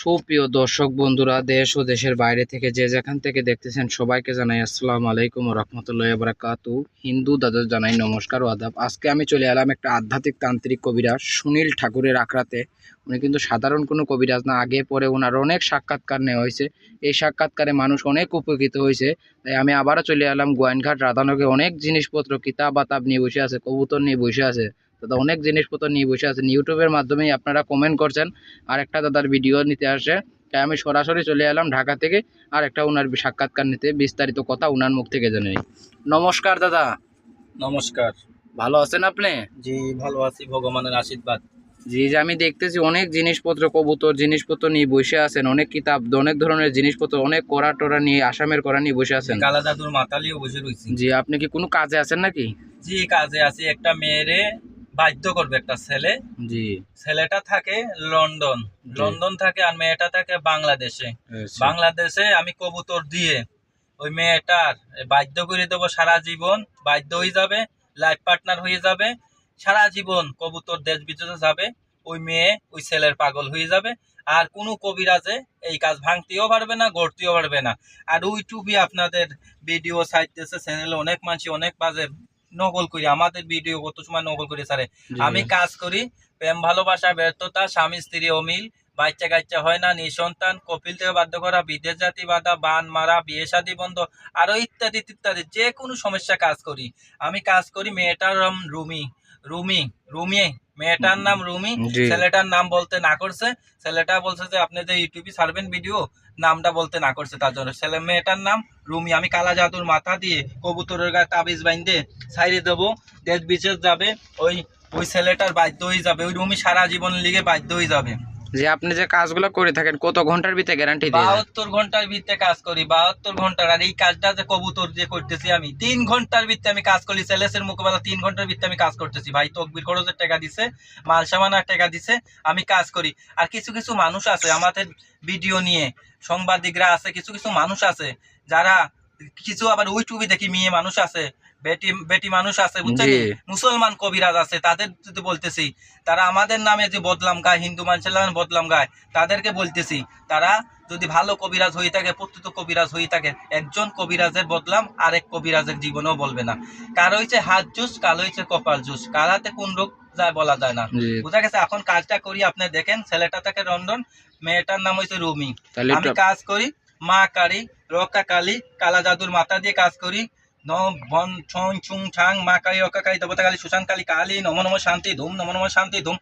সুপ্রিয় দর্শক বন্ধুরা, দেশ ও দেশের বাইরে থেকে যে যেখান থেকে দেখতেছেন সবাইকে জানাই আসসালামু আলাইকুম রহমতুল্লাহ বারাকাতু। হিন্দু দাদা জানাই নমস্কার ও আদাব। আজকে আমি চলে এলাম একটা আধ্যাত্মিক তান্ত্রিক কবিরাজ সুনীল ঠাকুরের আখড়াতে। উনি কিন্তু সাধারণ কোনো কবিরাজ না, আগে পরে ওনার অনেক সাক্ষাৎকার নেওয়া হয়েছে। এই সাক্ষাৎকারে মানুষ অনেক উপকৃত হয়েছে। তাই আমি আবারও চলে এলাম গোয়াইনঘাট রাধানগে অনেক জিনিসপত্র কিতাব বাতাব নিয়ে বসে আছে, কবুতর নিয়ে বসে আছে। দাদা অনেক জিনিসপত্র নিয়ে বসে আছেন ইউটিউবের মাধ্যমেই আপনারা কমেন্ট করছেন আর একটা দাদার ভিডিও নিতে আসে। তাই আমি সরাসরি চলে এলাম ঢাকা থেকে আর একটা ওনার সাক্ষাৎকার নিতে বিস্তারিত কথা ওনার মুখ থেকে জেনে নিই। নমস্কার দাদা। নমস্কার। ভালো আছেন আপনি? জি ভালো আছি ভগবানের আশীর্বাদ। জি যে আমি দেখতেছি অনেক জিনিসপত্র কবুতর জিনিসপত্র নিয়ে বসে আছেন অনেক কিতাব অনেক ধরনের জিনিসপত্র অনেক করা টরা নিয়ে আসামের করা নিয়ে বসে আছেন। কালা জাদুর মাতালিও বসে রয়েছি জি আপনি কি কোনো কাজে আছেন নাকি? জি কাজে আছি। একটা মেয়েরে বাধ্য করবে একটা ছেলে। জি। ছেলেটা থাকে লন্ডন। লন্ডন থাকে আর মেয়েটা থাকে বাংলাদেশে। আচ্ছা। বাংলাদেশে আমি কবুতর দিয়ে ওই মেয়েটার বাধ্য করে দেবো সারা জীবন। বাধ্য হয়ে যাবে লাইফ পার্টনার হয়ে যাবে। সারা জীবন কবুতর দেশ বিদেশে যাবে। ওই মেয়ে ওই ছেলের পাগল হয়ে যাবে। আর কোনো কবিরাজে এই কাজ ভাঙতেও পারবে না গড়তেও পারবে না। আর ইউটিউবে আপনাদের ভিডিও সাইটেছে চ্যানেলে অনেক মানুষ অনেক বাজে। নকল করি আমাদের ভিডিও কত সময় নকল করি স্যারে আমি কাজ করি প্রেম ভালোবাসা ব্যর্থতা স্বামী স্ত্রী অমিল বাচ্চা কাচ্চা হয় না নিঃসন্তান কপিল থেকে বাধ্য করা বিদেশ জাতি বাধা বান মারা বিয়ে শাদী বন্ধ আরও ইত্যাদি ইত্যাদি যে কোনো সমস্যা কাজ করি। আমি কাজ করি মেয়েটার রুমি রুমি রুমি মেয়েটার নাম রুমি ছেলেটার নাম বলতে না করছে। ছেলেটা বলছে যে আপনি যে ইউটিউবে ছাড়বেন ভিডিও নামটা বলতে না করছে তার জন্য। ছেলে মেয়েটার নাম রুমি। আমি কালা জাদুর মাথা দিয়ে কবুতরের গায়ে তাবিজ বাইন্দে ছাইড়ে দেবো। দেশ বিশেষ যাবে ওই ওই ছেলেটার বাধ্য হয়ে যাবে। ওই রুমি সারা জীবন লিগে বাধ্য হয়ে যাবে। যে আপনি যে কাজগুলো করে থাকেন, কত ঘণ্টার ভিতরে গ্যারান্টি দেন? বাহাত্তর ঘণ্টার ভিত্তে কাজ করি, বাহাত্তর ঘণ্টার। আর এই কাজটা যে কবুতর দিয়ে করতেছি আমি, তিন ঘণ্টার ভিত্তে আমি কাজ করি, সেলেসের মোকাবেলা তিন ঘণ্টার ভিত্তে আমি কাজ করতেছি। ভাই, তকবির খরচের টাকা দিছে, মাল সামানার টাকা দিছে, আমি কাজ করি। আর কিছু কিছু মানুষ আছে আমাদের ভিডিও নিয়ে, সাংবাদিকরা আছে, কিছু কিছু মানুষ আছে, যারা কিছু আবার ইউটিউবে দেখি মেয়ে মানুষ আছে বেটি বেটি মানুষ আছে বুঝছেন? মুসলমান কবিরাজ আছে তাদের যদি বলতেছি তারা আমাদের নামে যে বদলাম গায় হিন্দু মানুষের নামে বদলাম গায় তাদেরকে বলতেছি তারা যদি ভালো কবিরাজ হয়ে থাকে প্রত্যুত কবিরাজ হয়ে থাকে একজন কবিরাজের বদলাম আরেক কবিরাজের জীবনেও বলবে না। কার হয়েছে হাত জুস কাল হয়েছে কপাল জুস? কার হাতে কোন রোগ যায় বলা যায় না। বুঝা গেছে? এখন কাজটা করি আপনি দেখেন ছেলেটা থাকে লন্ডন মেয়েটার নাম হয়েছে রুমি। আমি কাজ করি মা কালী রক্ষা কালী কালা জাদুর মাথা দিয়ে কাজ করি বন ছং ছুং ছাং মা কালী রক্ষা কালী দেবতা কালী সুশান কালী কালী নম নম শান্তি ধুম নম নম শান্তি ধুম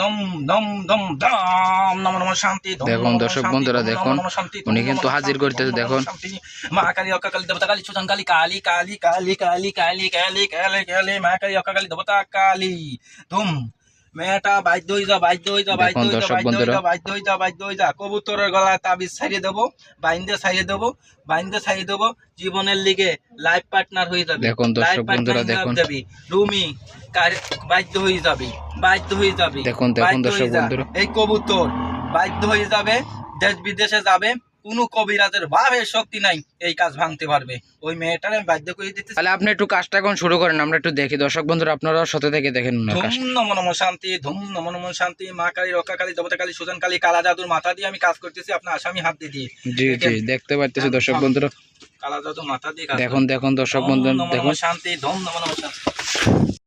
নম নম দম দম নম নম শান্তি ধুম দেখুন, দর্শক বন্ধুরা দেখুন, ধুম, উনি কিন্তু নম হাজির শান্তি, করতেছে, দেখুন। শান্তি। মা কালী রক্ষা কালী দেবতা কালী সুশান কালী কালী কালী কালী কালী কালী কালী কালী কালী মা কালী রক্ষা কালী দেবতা কালী ধুম মেয়েটা বাধ্য হয়ে যা বাধ্য হয়ে যা বাধ্য হয়ে যা বাধ্য হয়ে যা বাধ্য হয়ে যা কবুতরের গলায় তাবিজ ছাড়িয়ে দেবো বাইন্দে ছাড়িয়ে দেবো বাইন্দে ছাড়িয়ে দেবো জীবনের লিগে লাইফ পার্টনার হয়ে যাবে। দেখুন, দর্শক বন্ধুরা, দেখুন। যাবি রুমি কার- বাধ্য হয়ে যাবি বাধ্য হয়ে যাবি দেখুন, দেখুন, দর্শক বন্ধুরা। এই কবুতর বাধ্য হয়ে যাবে দেশ বিদেশে যাবে কোনো কবিরাজের ভাবে শক্তি নাই এই কাজ ভাঙতে পারবে। ওই মেয়েটার আমি বাধ্য করে দিতে তাহলে আপনি একটু কাজটা এখন শুরু করেন আমরা একটু দেখি। দর্শক বন্ধুরা আপনারা সাথে থেকে দেখেন ধুম নম নম শান্তি ধুম নম নম শান্তি মা কালী রক্ষা কালী দেবতা কালী সুজন কালী কালা জাদুর মাথা দিয়ে আমি কাজ করতেছি আপনার আসামি হাত দিয়ে দিয়ে। জি জি দেখতে পাচ্ছি দর্শক বন্ধুরা। কালা জাদুর মাথা দিয়ে দেখুন দেখুন দর্শক বন্ধু দেখুন। শান্তি ধুম নম নম শান্তি।